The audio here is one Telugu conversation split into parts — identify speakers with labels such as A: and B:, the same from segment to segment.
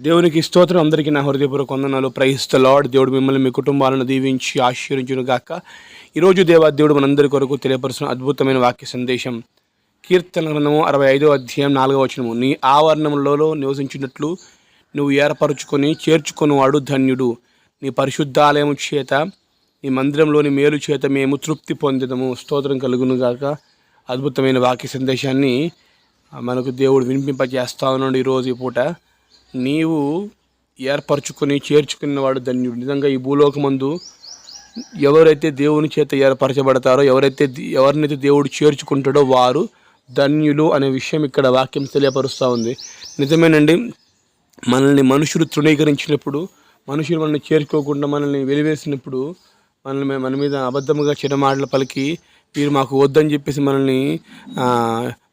A: దేవునికి స్తోత్రం. అందరికీ నా హృదయపూర్వక వందనాలు. ప్రహిస్త లార్డ్ దేవుడు మిమ్మల్ని మీ కుటుంబాలను దీవించి ఆశీర్వించును గాక. ఈరోజు దేవా దేవుడు మనందరి కొరకు తెలియపరుచిన అద్భుతమైన వాక్య సందేశం. కీర్తన గ్రంథము అరవై ఐదో అధ్యాయం నాలుగవ వచనము. నీ ఆవరణములలో నివసించినట్లు నువ్వు ఏర్పరచుకొని చేర్చుకొనివాడు ధన్యుడు. నీ పరిశుద్ధాలయము చేత నీ మందిరంలోని మేలు చేత మేము తృప్తి పొందదము. స్తోత్రం కలుగును గాక. అద్భుతమైన వాక్య సందేశాన్ని మనకు దేవుడు వినిపింపజేస్తా ఉన్నాడు ఈరోజు ఈ పూట. నీవు ఏర్పరచుకొని చేర్చుకున్నవాడు ధన్యుడు. నిజంగా ఈ భూలోకమందు ఎవరైతే దేవుని చేత ఏర్పరచబడతారో ఎవరైతే ఎవరినైతే దేవుడు చేర్చుకుంటాడో వారు ధన్యులు అనే విషయం ఇక్కడ వాక్యం తెలియపరుస్తూ ఉంది. నిజమేనండి మనల్ని మనుషులు తృణీకరించినప్పుడు మనుషులు మనల్ని చేర్చుకోకుండా మనల్ని వెలివేసినప్పుడు మనల్ని మన మీద అబద్ధముగా చిన్న మాటలు పలికి వీరు మాకు వద్దని చెప్పేసి మనల్ని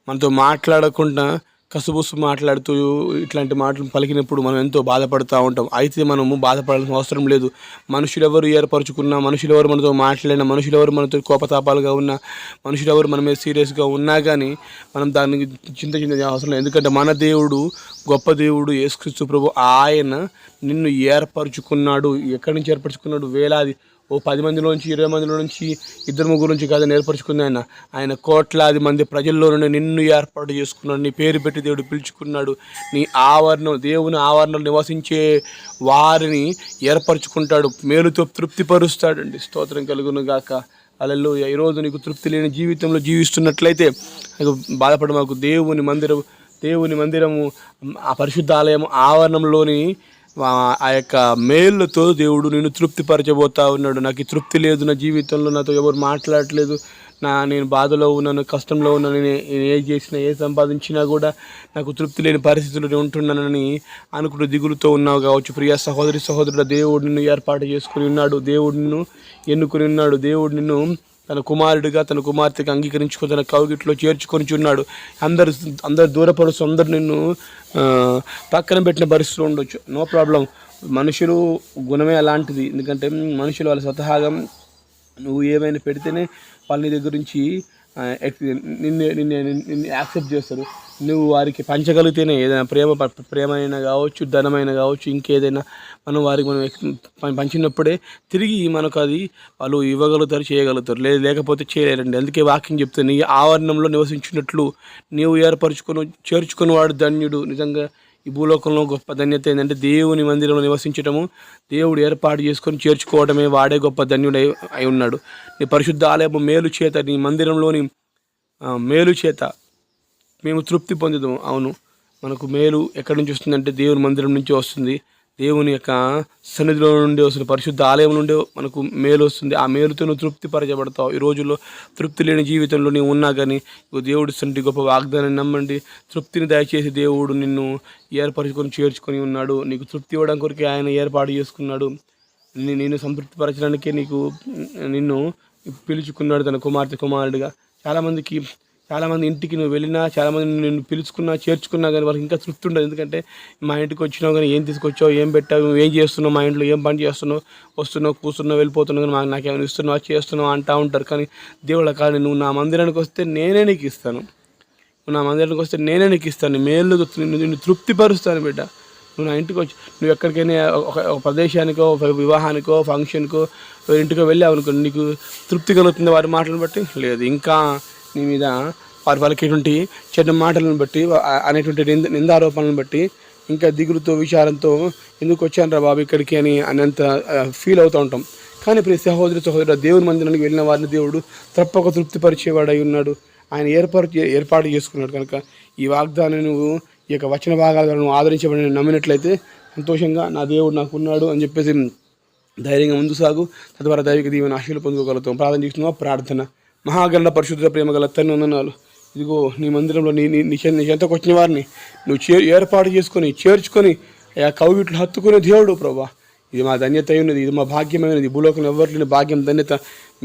A: మనతో మాట్లాడకుండా కసుబుసు మాట్లాడుతూ ఇట్లాంటి మాటలు పలికినప్పుడు మనం ఎంతో బాధపడుతూ ఉంటాం. అయితే మనము బాధపడాల్సిన అవసరం లేదు. మనుషులెవరు ఏర్పరచుకున్నా మనుషులు ఎవరు మనతో మాట్లాడినా మనుషులు ఎవరు మనతో కోపతాపాలుగా ఉన్నా మనుషులెవరు మన మీద సీరియస్గా ఉన్నా కానీ మనం దాన్ని చింత చింత అవసరం లేదు. ఎందుకంటే మన దేవుడు గొప్ప దేవుడు యేసుక్రీస్తు ప్రభు ఆయన నిన్ను ఏర్పరచుకున్నాడు. ఎక్కడి నుంచి ఏర్పరచుకున్నాడు? వేలాది ఓ పది మందిలో నుంచి ఇరవై మందిలో నుంచి ఇద్దరు ముగ్గురు నుంచి కాదని ఏర్పరచుకుంది ఆయన. ఆయన కోట్లాది మంది ప్రజల్లో నుండి నిన్ను ఏర్పాటు చేసుకున్నాడు నీ పేరు పెట్టి దేవుడు పిలుచుకున్నాడు. నీ ఆవరణం దేవుని ఆవరణలు నివసించే వారిని ఏర్పరచుకుంటాడు. మేలుతో తృప్తిపరుస్తాడండి. స్తోత్రం కలుగును గాక. అలల్లో ఈరోజు నీకు తృప్తి లేని జీవితంలో జీవిస్తున్నట్లయితే బాధపడ మాకు దేవుని మందిరం దేవుని మందిరము ఆ పరిశుద్ధాలయం ఆవరణంలోని ఆ యొక్క మేళ్ళతో దేవుడు నేను తృప్తిపరచబోతా ఉన్నాడు. నాకు తృప్తి లేదు నా జీవితంలో నాతో ఎవరు మాట్లాడట్లేదు. నా నేను బాధలో ఉన్నాను కష్టంలో ఉన్నాను నేను ఏ చేసినా ఏ సంపాదించినా కూడా నాకు తృప్తి లేని పరిస్థితుల్లో ఉంటున్నానని అనుకుంటూ దిగులుతో ఉన్నావు కావచ్చు. ప్రియ సహోదరి సహోదరుడు దేవుడు నిన్ను ఏర్పాటు చేసుకుని ఉన్నాడు. దేవుడు నిన్ను ఎన్నుకుని ఉన్నాడు. దేవుడు నిన్ను తన కుమారుడిగా తన కుమార్తెగా అంగీకరించుకొని తన కౌగిట్లో చేర్చుకొని చున్నాడు అందరు అందరు దూరపరుస్తూ అందరు నిన్ను పక్కన పెట్టిన పరిస్థితులు ఉండొచ్చు. No problem. మనుషులు గుణమే అలాంటిది. ఎందుకంటే మనుషులు వాళ్ళ స్వతహాగా నువ్వు ఏమైనా పెడితేనే వాళ్ళ నీ దగ్గర నుంచి నిన్ను నిన్ను నిన్ను యాక్సెప్ట్ చేస్తారు. నువ్వు వారికి పంచగలిగితేనే ఏదైనా ప్రేమ ప్రేమ అయినా కావచ్చు ధనమైన కావచ్చు ఇంకేదైనా మనం వారికి మనం పంచినప్పుడే తిరిగి మనకు అది వాళ్ళు ఇవ్వగలుగుతారు చేయగలుగుతారు. లేదు లేకపోతే చేయలేరండి. అందుకే వాక్యం చెప్తాను నీ ఆవరణంలో నివసించినట్లు నీవు ఏర్పరచుకొని చేర్చుకుని వాడు ధన్యుడు. నిజంగా ఈ భూలోకంలో గొప్ప ధన్యత ఏంటంటే దేవుని మందిరంలో నివసించటము దేవుడు ఏర్పాటు చేసుకొని చేర్చుకోవడమే వాడే గొప్ప ధన్యుడు అయి ఉన్నాడు. నీ పరిశుద్ధ ఆలయము మేలు చేత నీ మందిరంలోని మేలు చేత మేము తృప్తి పొందుదాము. అవును మనకు మేలు ఎక్కడి నుంచి వస్తుందంటే దేవుని మందిరం నుంచి వస్తుంది. దేవుని యొక్క సన్నిధిలో నుండి వస్తుంది పరిశుద్ధ ఆలయం నుండి మనకు మేలు వస్తుంది. ఆ మేలుతో నువ్వు తృప్తి పరచబడతావు ఈ రోజుల్లో తృప్తి లేని జీవితంలో నీవు ఉన్నా కానీ దేవుడు ఇస్తుంటే గొప్ప వాగ్దానాన్ని నమ్మండి. తృప్తిని దయచేసి దేవుడు నిన్ను ఏర్పరచుకొని చేర్చుకొని ఉన్నాడు. నీకు తృప్తి ఇవ్వడం కొరకే ఆయన ఏర్పాటు చేసుకున్నాడు. నిన్ను సంతృప్తిపరచడానికే నీకు నిన్ను పిలుచుకున్నాడు తన కుమార్తె కుమారుడిగా. చాలామందికి చాలామంది ఇంటికి నువ్వు వెళ్ళినా చాలామంది నిన్ను పిలుచుకున్నా చేర్చుకున్నా కానీ వాళ్ళకి ఇంకా తృప్తి ఉండదు. ఎందుకంటే మా ఇంటికి వచ్చినావు కానీ ఏం తీసుకొచ్చావు ఏం పెట్టావు నువ్వు ఏం చేస్తున్నావు మా ఇంట్లో ఏం పని చేస్తున్నావు వస్తున్నావు కూర్చున్నావు వెళ్ళిపోతున్నావు కానీ మాకు నాకేమైనా ఇస్తున్నావు చేస్తున్నావు అంటూ ఉంటారు. కానీ దేవుళ్ళ కానీ నువ్వు నా మందిరానికి వస్తే నేనే నీకు ఇస్తాను. నువ్వు నా మందిరానికి వస్తే నేనే నీకు ఇస్తాను. మేలు నిన్ను తృప్తిపరుస్తాను బిడ్డ. నువ్వు నా ఇంటికి వచ్చి నువ్వు ఎక్కడికైనా ఒక ఒక ప్రదేశానికో ఒక వివాహానికో ఫంక్షన్కో ఇంటికో వెళ్ళావు అనుకో నీకు తృప్తి కలుగుతుంది వారి మాటలను బట్టి? లేదు. ఇంకా నీ మీద వారి పలికేటువంటి చెడ్డ మాటలను బట్టి అనేటువంటి నింద నిందారోపణలను బట్టి ఇంకా దిగులుతో విచారంతో ఎందుకు వచ్చానరా బాబు ఇక్కడికి అని అనేంత ఫీల్ అవుతూ ఉంటాం. కానీ ప్రతి సహోదరి సహోదరు దేవుని మందిరానికి వెళ్ళిన వారిని దేవుడు తప్పక తృప్తిపరిచేవాడై ఉన్నాడు. ఆయన ఏర్పాటు ఏర్పాటు చేసుకున్నాడు కనుక ఈ వాగ్దానం నువ్వు ఈ యొక్క వచన భాగాలను ఆదరించబడిన నమ్మినట్లయితే సంతోషంగా నా దేవుడు నాకు ఉన్నాడు అని చెప్పేసి ధైర్యంగా ముందు సాగు. తద్వారా దైవిక దీవెన ఆశీలు పొందుకోగలుగుతాం. ప్రార్థన చేస్తున్నావా? ప్రార్థన. మహాగణ పరిశుద్ధ ప్రేమ గల తన్ని వందనాలు. ఇదిగో నీ మందిరంలో నీ నీ నీ చెంతకు వచ్చిన వారిని నువ్వు చే ఏర్పాటు చేసుకొని చేర్చుకొని ఆ కవిట్లు హత్తుకునే దేవుడు ప్రభా. ఇది మా ధన్యత అయినది ఉన్నది ఇది మా భాగ్యమైనది భూలోకం ఎవరు లేని భాగ్యం ధన్యత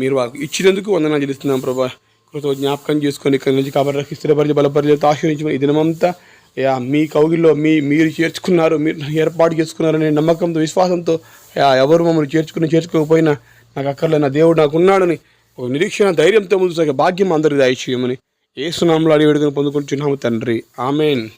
A: మీరు వారికి ఇచ్చినందుకు వందనాలు చెల్లిస్తున్నాం ప్రభా. కృత జ్ఞాపకం చేసుకొని ఇక్కడి నుంచి కాబట్టి స్థిరపరిచి బలపరిచి ఆశ్రయించమని ఈ దినమంతా యా మీ కౌగిల్లో మీ మీరు చేర్చుకున్నారు మీరు ఏర్పాటు చేసుకున్నారనే నమ్మకంతో విశ్వాసంతో యా ఎవరు మమ్మల్ని చేర్చుకుని చేర్చుకోకపోయినా నాకు అక్కర్లే నా దేవుడు నాకు ఉన్నాడని ఓ నిరీక్షణ ధైర్యంతో ముందు సాగే భాగ్యం అందరికీ దయచేయమని ఏ సునామంలో అడిగి పొందుకుంటున్నాము తండ్రి. ఆమెన్.